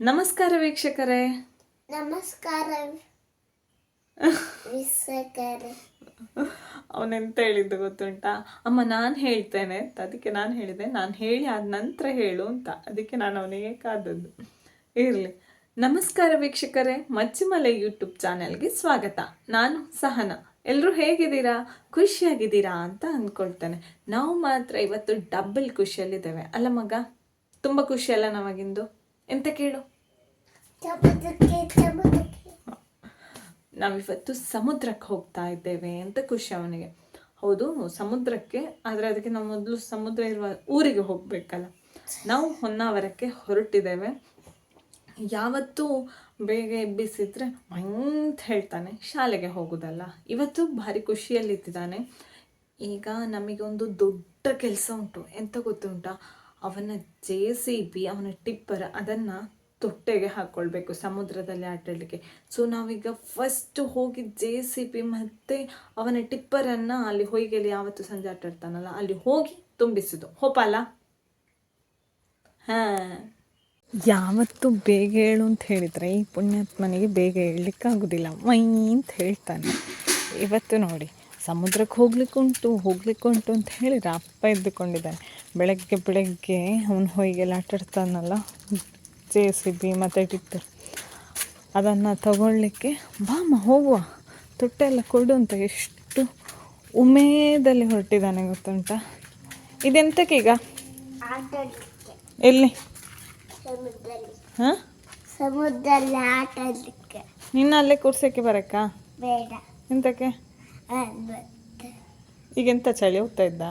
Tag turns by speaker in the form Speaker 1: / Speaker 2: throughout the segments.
Speaker 1: ನಮಸ್ಕಾರ ವೀಕ್ಷಕರೇ.
Speaker 2: ನಮಸ್ಕಾರ
Speaker 1: ಅವನೆಂತ ಹೇಳಿದ್ದು ಗೊತ್ತುಂಟಾ? ಅಮ್ಮ ನಾನು ಹೇಳ್ತೇನೆ. ಅಂತ ಅದಕ್ಕೆ ನಾನು ಹೇಳಿದೆ. ನಾನು ಹೇಳಿ ಆದ ನಂತರ ಹೇಳು ಅಂತ. ಅದಕ್ಕೆ ನಾನು ಅವನಿಗೆ ಕಾದದ್ದು ಇರಲಿ. ನಮಸ್ಕಾರ ವೀಕ್ಷಕರೇ. ಮಜ್ಜಿಮಲೆ ಯೂಟ್ಯೂಬ್ ಚಾನೆಲ್ಗೆ ಸ್ವಾಗತ. ನಾನು ಸಹನ. ಎಲ್ಲರೂ ಹೇಗಿದ್ದೀರಾ? ಖುಷಿಯಾಗಿದ್ದೀರಾ ಅಂತ ಅಂದ್ಕೊಳ್ತೇನೆ. ನಾವು ಮಾತ್ರ ಇವತ್ತು ಡಬಲ್ ಖುಷಿಯಲ್ಲಿದ್ದೇವೆ. ಅಲ್ಲ ಮಗ ತುಂಬ ಖುಷಿಯಲ್ಲ ನಮಗಿಂದು ಎಂತ ಕೇಳು? ನಾವಿವತ್ತು ಸಮುದ್ರಕ್ಕೆ ಹೋಗ್ತಾ ಇದ್ದೇವೆ ಅಂತ ಖುಷಿ ಅವನಿಗೆ. ಹೌದು ಸಮುದ್ರಕ್ಕೆ ಆದರೆ ಅದಕ್ಕೆ ನಾವು ಮೊದಲು ಸಮುದ್ರ ಇರುವ ಊರಿಗೆ ಹೋಗಬೇಕಲ್ಲ. ನಾವು ಹೊನ್ನಾವರಕ್ಕೆ ಹೊರಟಿದ್ದೇವೆ. ಯಾವತ್ತು ಬೇಗ ಎಬ್ಬಿಸಿದ್ರೆ ಅಂತ ಹೇಳ್ತಾನೆ ಶಾಲೆಗೆ ಹೋಗೋದಲ್ಲ. ಇವತ್ತು ಭಾರಿ ಖುಷಿಯಲ್ಲಿದ್ದಾನೆ ಈಗ ನಮಗೊಂದು ದೊಡ್ಡ ಕೆಲಸ ಉಂಟು. ಎಂತ ಗೊತ್ತುಂಟಾ? ಅವನ ಜೆ ಸಿ ಬಿ, ಅವನ ಟಿಪ್ಪರ್ ಅದನ್ನು ತೊಟ್ಟೆಗೆ ಹಾಕ್ಕೊಳ್ಬೇಕು ಸಮುದ್ರದಲ್ಲಿ ಆಟಾಡಲಿಕ್ಕೆ. ಸೊ ನಾವೀಗ ಫಸ್ಟ್ ಹೋಗಿ ಜೆ ಸಿ ಬಿ ಮತ್ತೆ ಅವನ ಟಿಪ್ಪರನ್ನು ಅಲ್ಲಿ ಹೊಯ್ಗೆಲಿ ಯಾವತ್ತು ಸಂಜೆ ಆಟಾಡ್ತಾನಲ್ಲ, ಅಲ್ಲಿ ಹೋಗಿ ತುಂಬಿಸಿದ್ದು ಹೋಪಲ್ಲ ಹಾಂ. ಯಾವತ್ತು ಬೇಗ ಹೇಳು ಅಂತ ಹೇಳಿದರೆ ಈ ಪುಣ್ಯಾತ್ಮನಿಗೆ ಬೇಗ ಹೇಳಲಿಕ್ಕಾಗೋದಿಲ್ಲ. ಮೈ ಅಂತ ಹೇಳ್ತಾನೆ. ಇವತ್ತು ನೋಡಿ. ಸಮುದ್ರಕ್ಕೆ ಹೋಗ್ಲಿಕ್ಕುಂಟು ಹೋಗ್ಲಿಕ್ಕುಂಟು ಅಂತ ಹೇಳಿದ್ರೆ ಅಪ್ಪ ಎದ್ದುಕೊಂಡಿದ್ದಾನೆ. ಬೆಳಗ್ಗೆ ಬೆಳಗ್ಗೆ ಅವನು ಹೊಯ್ಗೆಲ್ಲ ಆಟಾಡ್ತಾನಲ್ಲ ಜೆ ಸಿ ಬಿ ಮತ್ತು ಟಿಪ್ಪರ್ ಅದನ್ನು ತಗೊಳ್ಳಿಕ್ಕೆ ಬಾಮ ಹೋಗುವ. ತೊಟ್ಟೆಲ್ಲ ಕೊಡು ಅಂತ ಎಷ್ಟು ಉಮೇದಲ್ಲಿ ಹೊರಟಿದ್ದಾನೆ ಗೊತ್ತುಂಟ? ಇದೆಂತಕ್ಕೀಗ ಎಲ್ಲಿ? ಹಾಂ?
Speaker 2: ಸಮುದ್ರದಲ್ಲಿ
Speaker 1: ನಿನ್ನ ಅಲ್ಲೇ ಕೂರ್ಸೋಕ್ಕೆ ಬರಕ್ಕ?
Speaker 2: ಬೇಡ.
Speaker 1: ಎಂತಕ್ಕೆ. ಈಗೆಂತ ಚಳಿ ಹೋಗ್ತಾ ಇದ್ದ?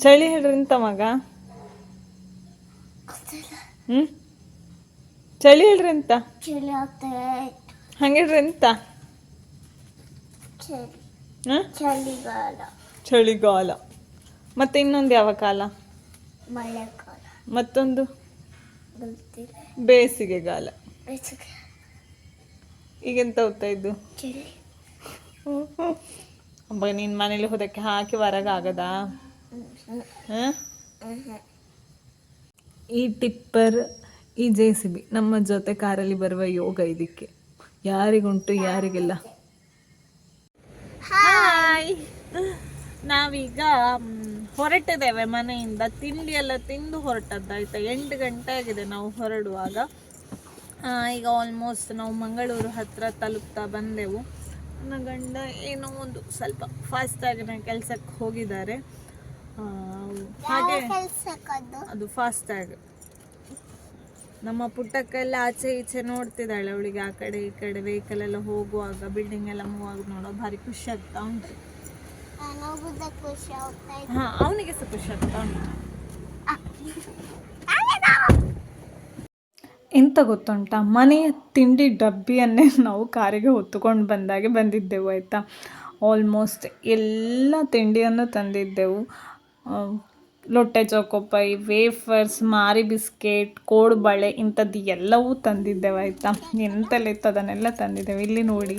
Speaker 1: ಚಳಿ ಹೇಳ್ರಿ ಎಂತ ಮಗ. ಹ್ಮ್? ಚಳಿ ಹೇಳ್ರಿ ಎಂತ
Speaker 2: ಚಳಿ ಆಗ್ತಾ ಇತ್ತು.
Speaker 1: ಹಂಗೆ ಹೇಳ್ರಿ ಎಂತ
Speaker 2: ಚಳಿಗಾಲ.
Speaker 1: ಮತ್ತೆ ಇನ್ನೊಂದು ಯಾವ ಕಾಲ? ಮತ್ತೊಂದು? ಬೇಸಿಗೆಗಾಲ.
Speaker 2: ಬೇಸಿಗೆ.
Speaker 1: ಈಗೆಂತ ಹೋಗ್ತಾ ಇದ್ದು?
Speaker 2: ಚಳಿ.
Speaker 1: ಅಬ್ಬ ನಿನ್ನ ಮನೇಲಿ ಹೋದಕ್ಕೆ ಹಾಕಿ ಹೊರಗೆ ಆಗದ ಈ ಟಿಪ್ಪರ್ ಈ ಜೆ ಸಿ ಬಿ ನಮ್ಮ ಜೊತೆ ಕಾರಲ್ಲಿ ಬರುವ ಯೋಗ ಇದಕ್ಕೆ. ಯಾರಿಗುಂಟು ಯಾರಿಗಿಲ್ಲ? ಹಾಯ್! ನಾವೀಗ ಹೊರಟಿದ್ದೇವೆ ಮನೆಯಿಂದ. ತಿಂಡಿ ಎಲ್ಲ ತಿಂದು ಹೊರಟದ್ದಾಯ್ತಾ? ಎಂಟು ಗಂಟೆ ಆಗಿದೆ ನಾವು ಹೊರಡುವಾಗ. ಈಗ ಆಲ್ಮೋಸ್ಟ್ ನಾವು ಮಂಗಳೂರು ಹತ್ರ ತಲುಪ್ತಾ ಬಂದೆವು. ನನ್ನ ಗಂಡ ಏನೋ ಒಂದು ಸ್ವಲ್ಪ ಫಾಸ್ಟಾಗಿ ಕೆಲಸಕ್ಕೆ ಹೋಗಿದ್ದಾರೆ. ಹಾಗೆ
Speaker 2: ಅದು?
Speaker 1: ಅದು ಆಗಿ. ನಮ್ಮ ಪುಟ್ಟಕ್ಕೆಲ್ಲ ಆಚೆ ಈಚೆ ನೋಡ್ತಿದ್ದಾಳೆ. ಅವಳಿಗೆ ಆ ಕಡೆ ಈ ಕಡೆ ವೆಹಿಕಲ್ ಎಲ್ಲ ಹೋಗುವಾಗ ಬಿಲ್ಡಿಂಗ್ ಎಲ್ಲ ಮೂವ್ ಆಗಿ ನೋಡೋ ಭಾರಿ ಖುಷಿ ಆಗ್ತಾ ಉಂಟು. ಹಾ ಅವನಿಗೆ ಸಹ ಖುಷಿ ಆಗ್ತಾ ಉಂಟು. ಎಂತ ಗೊತ್ತುಂಟ? ಮನೆಯ ತಿಂಡಿ ಡಬ್ಬಿಯನ್ನೇ ನಾವು ಕಾರಿಗೆ ಹೊತ್ತುಕೊಂಡು ಬಂದಾಗೆ ಬಂದಿದ್ದೆವು, ಆಯಿತಾ? ಆಲ್ಮೋಸ್ಟ್ ಎಲ್ಲ ತಿಂಡಿಯನ್ನು ತಂದಿದ್ದೆವು. ಲೊಟ್ಟೆ ಚೌಕೋಪೈ ವೇಫರ್ಸ್ ಮಾರಿ ಬಿಸ್ಕೆಟ್ ಕೋಡುಬಳೆ ಇಂಥದ್ದು ಎಲ್ಲವೂ ತಂದಿದ್ದೆವು, ಆಯಿತಾ? ಎಂತಲ್ಲಿತ್ತು ಅದನ್ನೆಲ್ಲ ತಂದಿದ್ದೆವು. ಇಲ್ಲಿ ನೋಡಿ,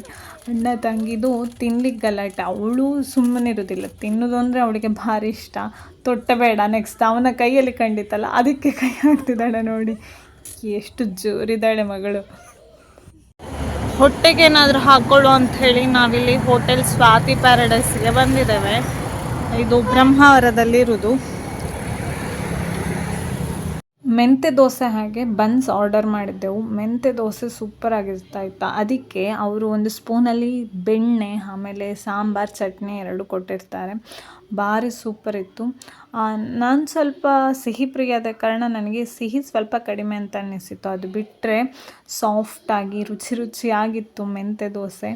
Speaker 1: ಅಣ್ಣ ತಂಗಿದು ತಿನ್ಲಿಕ್ಕೆ ಗಲಾಟೆ. ಅವಳು ಸುಮ್ಮನಿರೋದಿಲ್ಲ ತಿನ್ನೋದು ಅಂದರೆ ಅವಳಿಗೆ ಭಾರಿ ಇಷ್ಟ. ತೊಟ್ಟೆ ಬೇಡ ನೆಕ್ಸ್ಟ್ ಅವನ ಕೈಯಲ್ಲಿ ಕಂಡಿತ್ತಲ್ಲ, ಅದಕ್ಕೆ ಕೈ ಹಾಕ್ತಿದ್ದಾಳೆ ನೋಡಿ. ಎಷ್ಟು ಜೋರಿದ್ದಾಳೆ ಮಗಳು. ಹೊಟ್ಟೆಗೆ ಏನಾದರೂ ಹಾಕೊಳ್ಳು ಅಂತ ಹೇಳಿ ನಾವಿಲ್ಲಿ ಹೋಟೆಲ್ ಸ್ವಾತಿ ಪ್ಯಾರಡೈಸ್ಗೆ ಬಂದಿದ್ದೇವೆ. ಇದು ಬ್ರಹ್ಮಾವರದಲ್ಲಿರುವುದು ಮೆಂತೆ ದೋಸೆ ಹಾಗೆ ಬನ್ಸ್ ಆರ್ಡರ್ ಮಾಡಿದ್ದೆವು. ಮೆಂತೆ ದೋಸೆ ಸೂಪರ್ ಆಗಿರ್ತಾ ಇತ್ತು. ಅದಕ್ಕೆ ಅವರು ಒಂದು ಸ್ಪೂನಲ್ಲಿ ಬೆಣ್ಣೆ, ಆಮೇಲೆ ಸಾಂಬಾರು, ಚಟ್ನಿ ಎರಡು ಕೊಟ್ಟಿರ್ತಾರೆ. ಭಾರಿ ಸೂಪರ್ ಇತ್ತು. ನಾನು ಸ್ವಲ್ಪ ಸಿಹಿ ಪ್ರಿಯಾದ ಕಾರಣ ನನಗೆ ಸಿಹಿ ಸ್ವಲ್ಪ ಕಡಿಮೆ ಅಂತ ಅನ್ನಿಸಿತ್ತು. ಅದು ಬಿಟ್ಟರೆ ಸಾಫ್ಟಾಗಿ ರುಚಿ ರುಚಿಯಾಗಿತ್ತು ಮೆಂತೆ ದೋಸೆ.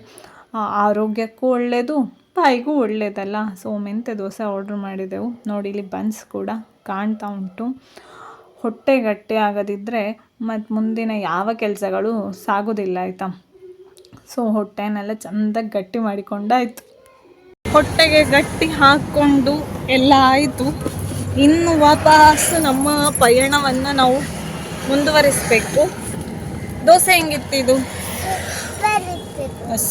Speaker 1: ಆರೋಗ್ಯಕ್ಕೂ ಒಳ್ಳೆಯದು ಬಾಯಿಗೂ ಒಳ್ಳೆಯದಲ್ಲ ಸೊ ಮೆಂತೆ ದೋಸೆ ಆರ್ಡ್ರ್ ಮಾಡಿದೆವು ನೋಡಿ, ಇಲ್ಲಿ ಬನ್ಸ್ ಕೂಡ ಕಾಣ್ತಾ ಉಂಟು. ಹೊಟ್ಟೆ ಗಟ್ಟಿ ಆಗದಿದ್ದರೆ ಮತ್ತು ಮುಂದಿನ ಯಾವ ಕೆಲಸಗಳು ಸಾಗೋದಿಲ್ಲ ಆಯಿತಾ? ಸೊ ಹೊಟ್ಟೆನೆಲ್ಲ ಚೆಂದಾಗಿ ಗಟ್ಟಿ ಮಾಡಿಕೊಂಡಾಯಿತು. ಹೊಟ್ಟೆಗೆ ಗಟ್ಟಿ ಹಾಕ್ಕೊಂಡು ಎಲ್ಲ ಆಯಿತು. ಇನ್ನು ವಾಪಸ್ ನಮ್ಮ ಪಯಣವನ್ನು ನಾವು ಮುಂದುವರಿಸಬೇಕು. ದೋಸೆ ಹೆಂಗಿತ್ತಿದು?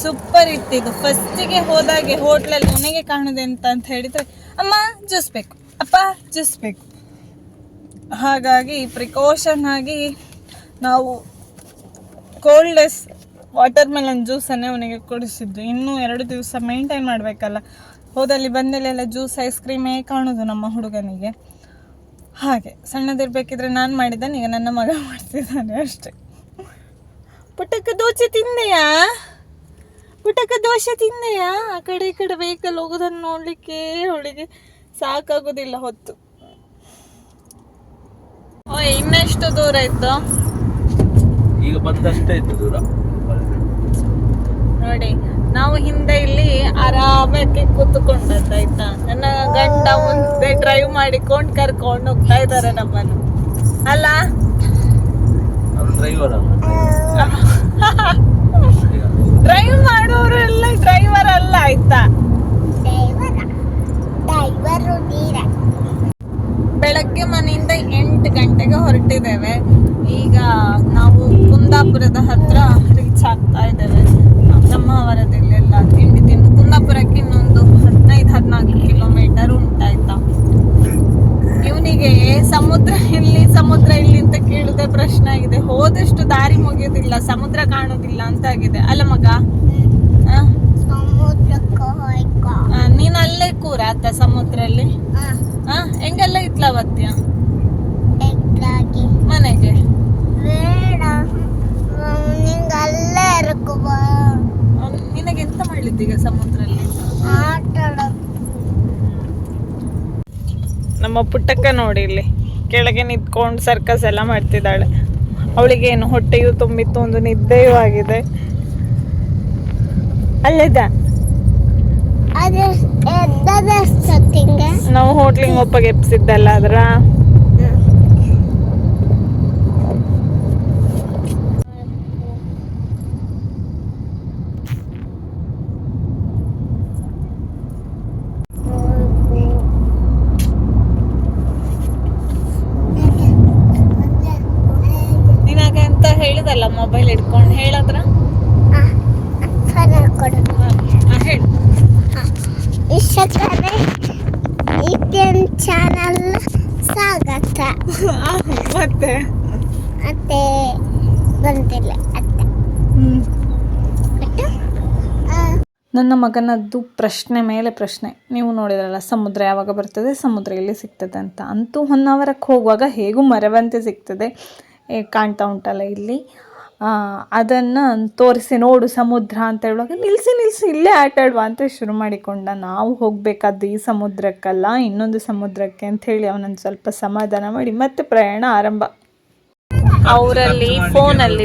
Speaker 1: ಸೂಪರ್ ಇತ್ತಿದು. ಫಸ್ಟಿಗೆ ಹೋದಾಗೆ ಹೋಟ್ಲಲ್ಲಿ ನನಗೆ ಕಾಣುದೆ ಎಂತ ಅಂತ ಹೇಳಿದರೆ, ಅಮ್ಮ, ಜ್ಯೂಸ್ ಬೇಕು. ಅಪ್ಪ, ಜ್ಯೂಸ್ ಬೇಕು. ಹಾಗಾಗಿ ಪ್ರಿಕಾಷನ್ ಆಗಿ ನಾವು ಕೋಲ್ಡೆಸ್ ವಾಟರ್ ಮೆಲನ್ ಜ್ಯೂಸನ್ನೇ ಅವನಿಗೆ ಕೊಡಿಸಿದ್ದು. ಇನ್ನೂ ಎರಡು ದಿವಸ ಮೇಂಟೈನ್ ಮಾಡಬೇಕಲ್ಲ. ಹೋದಲ್ಲಿ ಬಂದಲ್ಲೆಲ್ಲ ಜ್ಯೂಸ್ ಐಸ್ ಕ್ರೀಮೇ ಕಾಣೋದು ನಮ್ಮ ಹುಡುಗನಿಗೆ. ಹಾಗೆ ಸಣ್ಣದಿರಬೇಕಿದ್ರೆ ನಾನು ಮಾಡಿದ್ದಾನೆ, ಈಗ ನನ್ನ ಮಗ ಮಾಡ್ತಿದ್ದಾನೆ ಅಷ್ಟೆ. ಪುಟಕ್ಕ ದೋಸೆ ತಿಂದೆಯಾ? ಪುಟಕ್ಕ ದೋಸೆ ತಿಂದೆಯಾ? ಆ ಕಡೆ ಈ ಕಡೆ ವೆಹಿಕಲ್ ಹೋಗೋದನ್ನು ನೋಡಲಿಕ್ಕೆ ಅವಳಿಗೆ ಸಾಕಾಗೋದಿಲ್ಲ ಹೊತ್ತು. ಓ ಇನ್ನೆಷ್ಟು ದೂರ ಇತ್ತು
Speaker 3: ಈಗ ಬಂದಷ್ಟೇ ಇತ್ತು ದೂರ.
Speaker 1: ನೋಡಿ ನಾವು ಹಿಂದೆ ಇಲ್ಲಿ ಆರಾಮಾಗಿ ಕೂತ್ಕೊಂಡದ್ದಾಯ್ತಾ ನನ್ನ ಗಂಡ ಮುಂದೆ ಡ್ರೈವ್ ಮಾಡಿಕೊಂಡು ಕರ್ಕೊಂಡು ಹೋಗ್ತಾ ಇದ್ದಾರೆ ನಮ್ಮನ್ನು. ಅಲ್ಲ?
Speaker 3: ಅವ್ರು ಡ್ರೈವರ್ ಅಲ್ಲ.
Speaker 1: ಡ್ರೈವ್ ಮಾಡೋರು ಎಲ್ಲ ಡ್ರೈವರ್ ಅಲ್ಲ ಆಯ್ತಾ?
Speaker 2: ಡ್ರೈವರ್
Speaker 1: ಬೆಳಗ್ಗೆ ಮನೆಯಿಂದ ಎಂಟು ಗಂಟೆಗೆ ಹೊರಟಿದ್ದೇವೆ. ಈಗ ನಾವು ಕುಂದಾಪುರದ ಹತ್ರ ರೀಚ್ ಆಗ್ತಾ ಇದ್ದೇವೆ ಬ್ರಹ್ಮಾವರದಲ್ಲೆಲ್ಲ ತಿಂಡಿ ತಿಂದು ಕುಂದಾಪುರಕ್ಕೆ ಇನ್ನೊಂದು ಹದಿನೈದು ಹದಿನಾಲ್ಕು ಕಿಲೋಮೀಟರ್ ಉಂಟಾಯ್ತಾ ಇವನಿಗೆ ಸಮುದ್ರ ಇಲ್ಲಿ ಸಮುದ್ರ ಇಲ್ಲಿ ಅಂತ ಕೇಳುದೇ ಪ್ರಶ್ನೆ ಆಗಿದೆ ಹೋದಷ್ಟು ದಾರಿ ಮುಗಿಯೋದಿಲ್ಲ ಸಮುದ್ರ ಕಾಣೋದಿಲ್ಲ ಅಂತ ಆಗಿದೆ ಅಲ್ಲ ಮಗ ಆ?
Speaker 2: ಸಮುದ್ರಕ್ಕೆ ಹೋಯ್ಕೊ
Speaker 1: ಆ, ನೀನ್ ಅಲ್ಲೇ ಕೂರ ಆತ ಸಮುದ್ರಲ್ಲಿ ಆ ಹೆಂಗೆಲ್ಲ ಇತ್ಲ
Speaker 2: ಎಗ್ಲಾಗಿ
Speaker 1: ಮನೆಗೆ? ನಿನಗೆ ಎಂತ ಮಾಡ್ಲಿದ್ದೀಗ ಸಮುದ್ರಲ್ಲಿ? ನಮ್ಮ ಪುಟ್ಟಕ್ಕ ನೋಡಿ ಇಲ್ಲಿ. ಕೆಳಗೆ ನಿಂತ್ಕೊಂಡು ಸರ್ಕಸ್ ಎಲ್ಲ ಮಾಡ್ತಿದ್ದಾಳೆ. ಅವಳಿಗೆ ಏನು ಹೊಟ್ಟೆಯು ತುಂಬಿತ್ತು ಒಂದು ನಿದ್ದೆಯೂ ಆಗಿದೆ.
Speaker 2: ಎದ್ದದಷ್ಟೊತ್ತಿಗೆ
Speaker 1: ನಾವು ಹೋಟ್ಲಿಂಗ್ ಒಪ್ಪಗೆ ಎಪ್ಸಿದ್ದಲ್ಲ ಅದ್ರ ಹೇಳಿದಲ್ಲ ಮೊಬೈಲ್ ಹಿಡ್ಕೊಂಡು ಹೇಳದ್ರ?
Speaker 2: ಕೊಡು. ಇಷ್ಟಕ್ಕನೆ ಇದೇನು ಚಾನಲ್ ಸ್ವಾಗತ
Speaker 1: ಮತ್ತೆ
Speaker 2: ಮತ್ತೆ ಬಂದಿಲ್ಲ ಅತ್ತೆ
Speaker 1: ನನ್ನ ಮಗನದ್ದು ಪ್ರಶ್ನೆ ಮೇಲೆ ಪ್ರಶ್ನೆ. ನೀವು ನೋಡಿದ್ರಲ್ಲ ಸಮುದ್ರ ಯಾವಾಗ ಬರ್ತದೆ ಸಮುದ್ರ ಎಲ್ಲಿ ಸಿಗ್ತದೆ ಅಂತ. ಅಂತೂ ಹೊನ್ನಾವರಕ್ಕೆ ಹೋಗುವಾಗ ಹೇಗೂ ಮರವಂತೆ ಸಿಗ್ತದೆ. ಏ, ಕಾಣ್ತಾ ಉಂಟಲ್ಲ ಇಲ್ಲಿ. ಅದನ್ನು ತೋರಿಸಿ ನೋಡು ಸಮುದ್ರ ಅಂತ ಹೇಳುವಾಗ ನಿಲ್ಲಿಸಿ ನಿಲ್ಲಿಸಿ ಇಲ್ಲೇ ಆಟಾಡುವ ಅಂತ ಶುರು ಮಾಡಿಕೊಂಡ. ನಾವು ಹೋಗಬೇಕಾದ್ದು ಈ ಸಮುದ್ರಕ್ಕಲ್ಲ, ಇನ್ನೊಂದು ಸಮುದ್ರಕ್ಕೆ ಅಂತ ಹೇಳಿ ಅವನನ್ನು ಸ್ವಲ್ಪ ಸಮಾಧಾನ ಮಾಡಿ ಮತ್ತೆ ಪ್ರಯಾಣ ಆರಂಭ. ಅವರಲ್ಲಿ ಫೋನಲ್ಲಿ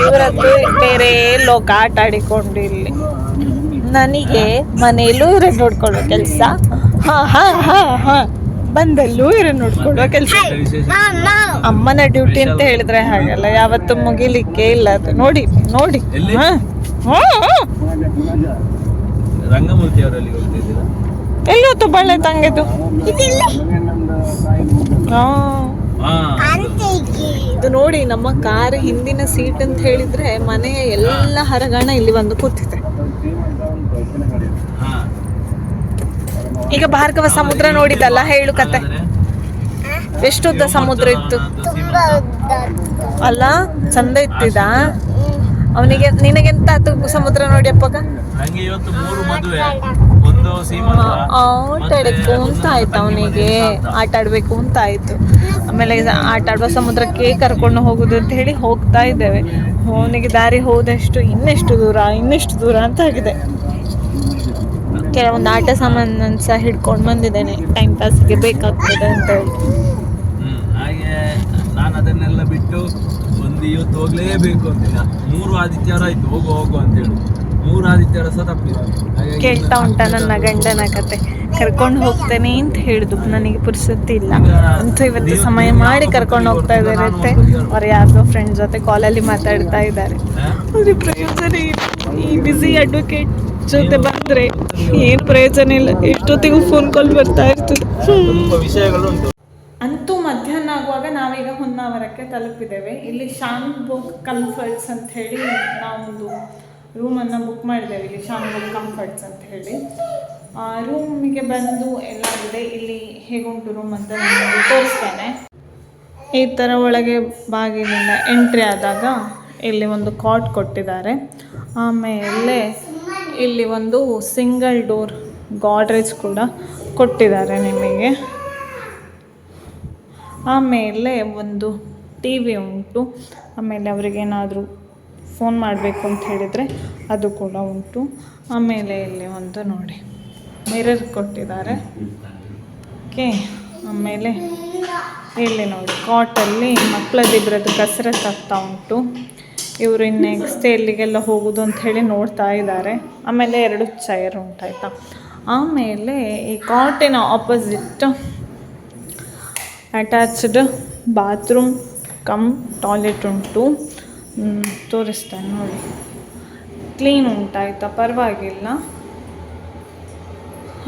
Speaker 1: ಇವರದ್ದು ಬೇರೆ ಲೋಕ ಆಟ ಆಡಿಕೊಂಡು ಇಲ್ಲಿ. ನನಗೆ ಮನೆಯಲ್ಲೂ ಇರೋ ನೋಡ್ಕೊಳ್ಳೋ ಕೆಲಸ. ಹಾಂ, ಹಾ ಹಾ ಹಾ. ಬಂದಲ್ಲೂ ಇರ ನೋಡ್ಕೊಳ್ಳೋ ಕೆಲಸ. ಅಮ್ಮನ ಡ್ಯೂಟಿ ಅಂತ ಹೇಳಿದ್ರೆ ಹಾಗಲ್ಲ ಯಾವತ್ತು ಮುಗಿಲಿಕ್ಕೆ ಇಲ್ಲ ಅದು. ನೋಡಿ ನೋಡಿ.
Speaker 3: ಎಲ್ಲಿ? ರಂಗಮೂರ್ತಿ ಅವರಲ್ಲಿ
Speaker 1: ಬಳ್ಳೆ ತಂಗೆದು. ಇದು ನೋಡಿ ನಮ್ಮ ಕಾರ್ ಹಿಂದಿನ ಸೀಟ್ ಅಂತ ಹೇಳಿದ್ರೆ ಮನೆಯ ಎಲ್ಲ ಹರಗಣ ಇಲ್ಲಿ ಬಂದು ಕೂತಿದೆ.
Speaker 3: ಹಾ.
Speaker 1: ಈಗ ಭಾರ್ಗವ ಸಮುದ್ರ ನೋಡಿದಲ್ಲ ಹೇಳು ಕತೆ. ಎಷ್ಟು ಉದ್ದ ಸಮುದ್ರ ಇತ್ತು?
Speaker 2: ತುಂಬಾ
Speaker 1: ಅಲ್ಲ ಚಂದ ಇತ್ತಿದ? ಅವನಿಗೆ ನಿನಗೆಂತ ಆತು ಸಮುದ್ರ ನೋಡಿ ಅಪ್ಪಗ?
Speaker 3: ನಂಗೆ ಇವತ್ತು ಮೂರು ಮದುವೆ. ಒಂದು ಸೀಮಂತ.
Speaker 1: ಆಟ ಆಡಬೇಕು ಅಂತ ಆಯ್ತು ಅವನಿಗೆ. ಆಟ ಆಡ್ಬೇಕು ಅಂತ ಆಯ್ತು ಆಮೇಲೆ ಆಟ ಆಡುವ ಸಮುದ್ರಕ್ಕೆ ಕರ್ಕೊಂಡು ಹೋಗುದು ಅಂತ ಹೇಳಿ ಹೋಗ್ತಾ ಇದ್ದೇವೆ. ಅವನಿಗೆ ದಾರಿ ಹೋದಷ್ಟು ಇನ್ನೆಷ್ಟು ದೂರ ಇನ್ನೆಷ್ಟು ದೂರ ಅಂತ ಆಗಿದೆ. ಕೆಲವೊಂದು ಆಟ ಸಾಮಾನು ಸಹ ಹಿಡ್ಕೊಂಡು ಬಂದಿದ್ದೇನೆ. ಟೈಮ್ ಪಾಸ್ಗೆ ಬೇಕಾಗ್ತದೆ ಅಂತ ಹೇಳಿ.
Speaker 3: ಹಾಗೆ ನಾನು ಅದನ್ನೆಲ್ಲ ಬಿಟ್ಟು ಒಂದು ಇವತ್ತು ಹೋಗ್ಲೇಬೇಕು ಅಂತಿಲ್ಲ ಮೂರು ಆದಿತ್ಯವಾರ ಆಯ್ತು ಹೋಗು ಹೋಗು ಅಂತ ಹೇಳಿ. ಮೂರು ಆದಿತ್ಯವಾರ ಸಹ ತಪ್ಪಿಲ್ಲ.
Speaker 1: ಕೇಳ್ತಾ ಉಂಟ ನನ್ನ ಗಂಡನ ಕತೆ. ಕರ್ಕೊಂಡು ಹೋಗ್ತೇನೆ ಅಂತ ಹೇಳಿದ್ರು ನನಗೆ ಪುರ್ಸತಿ ಇಲ್ಲ ಅಂತ ಇವತ್ತು ಸಮಯ ಮಾಡಿ ಕರ್ಕೊಂಡು ಹೋಗ್ತಾ ಇದ್ದಾರೆ ಅವ್ರ ಯಾರ್ದೋ ಫ್ರೆಂಡ್ ಜೊತೆ ಕಾಲಲ್ಲಿ ಮಾತಾಡ್ತಾ ಇದ್ದಾರೆ. ಅವ್ರಿಗೆ ಪ್ರಯೋಜನ ಈ ಬಿಸಿ ಅಡ್ವೊಕೇಟ್ ಜೊತೆ ಬಂದ್ರೆ ಏನು ಪ್ರಯೋಜನ ಇಲ್ಲ. ಎಷ್ಟೊತ್ತಿಗೂ ಫೋನ್ ಕಾಲ್ ಬರ್ತಾ ಇರ್ತದೆ. ಅಂತೂ ಮಧ್ಯಾಹ್ನ ಆಗುವಾಗ ನಾವೀಗ ಹೊನ್ನಾವರಕ್ಕೆ ತಲುಪಿದ್ದೇವೆ. ಇಲ್ಲಿ ಶಾನ್ ಬುಕ್ ಕಂಫರ್ಟ್ಸ್ ಅಂತ ಹೇಳಿ ನಾವೊಂದು ರೂಮನ್ನು ಬುಕ್ ಮಾಡಿದ್ದೇವೆ. ಇಲ್ಲಿ ಶಾನ್ ಬುಕ್ ಕಂಫರ್ಟ್ಸ್ ಅಂತ ಹೇಳಿ. ರೂಮಿಗೆ ಬಂದು ಎಲ್ಲ ಇದೆ ಇಲ್ಲಿ ಹೇಗುಂಟು ರೂಮ್ ಅಂತ ನಾನು ತೋರಿಸ್ತೇನೆ. ಈ ಥರ ಒಳಗೆ ಬಾಗಿಲಿಂದ ಎಂಟ್ರಿ ಆದಾಗ ಇಲ್ಲಿ ಒಂದು ಕಾಟ್ ಕೊಟ್ಟಿದ್ದಾರೆ. ಆಮೇಲೆ ಇಲ್ಲಿ ಒಂದು ಸಿಂಗಲ್ ಡೋರ್ ಗಾಡ್ರೇಜ್ ಕೂಡ ಕೊಟ್ಟಿದ್ದಾರೆ ನಿಮಗೆ. ಆಮೇಲೆ ಒಂದು ಟಿ ವಿ ಉಂಟು. ಆಮೇಲೆ ಅವರಿಗೇನಾದರೂ ಫೋನ್ ಮಾಡಬೇಕು ಅಂತ ಹೇಳಿದರೆ ಅದು ಕೂಡ ಉಂಟು. ಆಮೇಲೆ ಇಲ್ಲಿ ಒಂದು ನೋಡಿ ಮಿರರ್ ಕೊಟ್ಟಿದ್ದಾರೆ. ಓಕೆ, ಆಮೇಲೆ ಇಲ್ಲಿ ನೋಡಿ ಕಾಟಲ್ಲಿ ಮಕ್ಕಳದಿಬ್ಬರದ್ದು ಕಸರತ್ತು ಕಸರತ್ತಾಗ್ತಾ ಉಂಟು. ಇವರು ಇನ್ನು ನೆಕ್ಸ್ಟ್ ಎಲ್ಲಿಗೆಲ್ಲ ಹೋಗೋದು ಅಂತ ಹೇಳಿ ನೋಡ್ತಾ ಇದ್ದಾರೆ ಆಮೇಲೆ ಎರಡು ಚೇರ್ ಉಂಟಾಯ್ತಾ. ಆಮೇಲೆ ಈ ಕಾಟಿನ opposite attached bathroom cum toilet ಉಂಟು. ತೋರಿಸ್ತಾನೆ ನೋಡಿ. ಕ್ಲೀನ್ ಉಂಟಾಯ್ತಾ, ಪರವಾಗಿಲ್ಲ.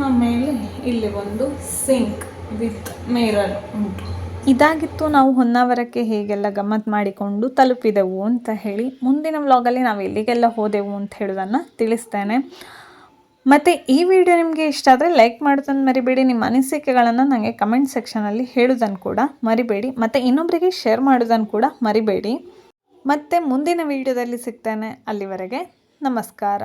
Speaker 1: ಆಮೇಲೆ ಇಲ್ಲಿ ಒಂದು ಸಿಂಕ್ ವಿತ್ ಮಿರರ್ ಉಂಟು. ಇದಾಗಿತ್ತು ನಾವು ಹೊನ್ನಾವರಕ್ಕೆ ಹೇಗೆಲ್ಲ ಗಮ್ಮತ್ ಮಾಡಿಕೊಂಡು ತಲುಪಿದೆವು ಅಂತ ಹೇಳಿ ಮುಂದಿನ ವ್ಲಾಗಲ್ಲಿ ನಾವು ಎಲ್ಲಿಗೆಲ್ಲ ಹೋದೆವು ಅಂತ ಹೇಳೋದನ್ನು ತಿಳಿಸ್ತೇನೆ. ಮತ್ತು ಈ ವಿಡಿಯೋ ನಿಮಗೆ ಇಷ್ಟ ಆದರೆ ಲೈಕ್ ಮಾಡೋದನ್ನು ಮರಿಬೇಡಿ, ನಿಮ್ಮ ಅನಿಸಿಕೆಗಳನ್ನು ನನಗೆ ಕಮೆಂಟ್ ಸೆಕ್ಷನಲ್ಲಿ ಹೇಳೋದನ್ನು ಕೂಡ ಮರಿಬೇಡಿ, ಮತ್ತು ಇನ್ನೊಬ್ಬರಿಗೆ ಶೇರ್ ಮಾಡೋದನ್ನು ಕೂಡ ಮರಿಬೇಡಿ. ಮತ್ತು ಮುಂದಿನ ವಿಡಿಯೋದಲ್ಲಿ ಸಿಗ್ತೇನೆ. ಅಲ್ಲಿವರೆಗೆ ನಮಸ್ಕಾರ.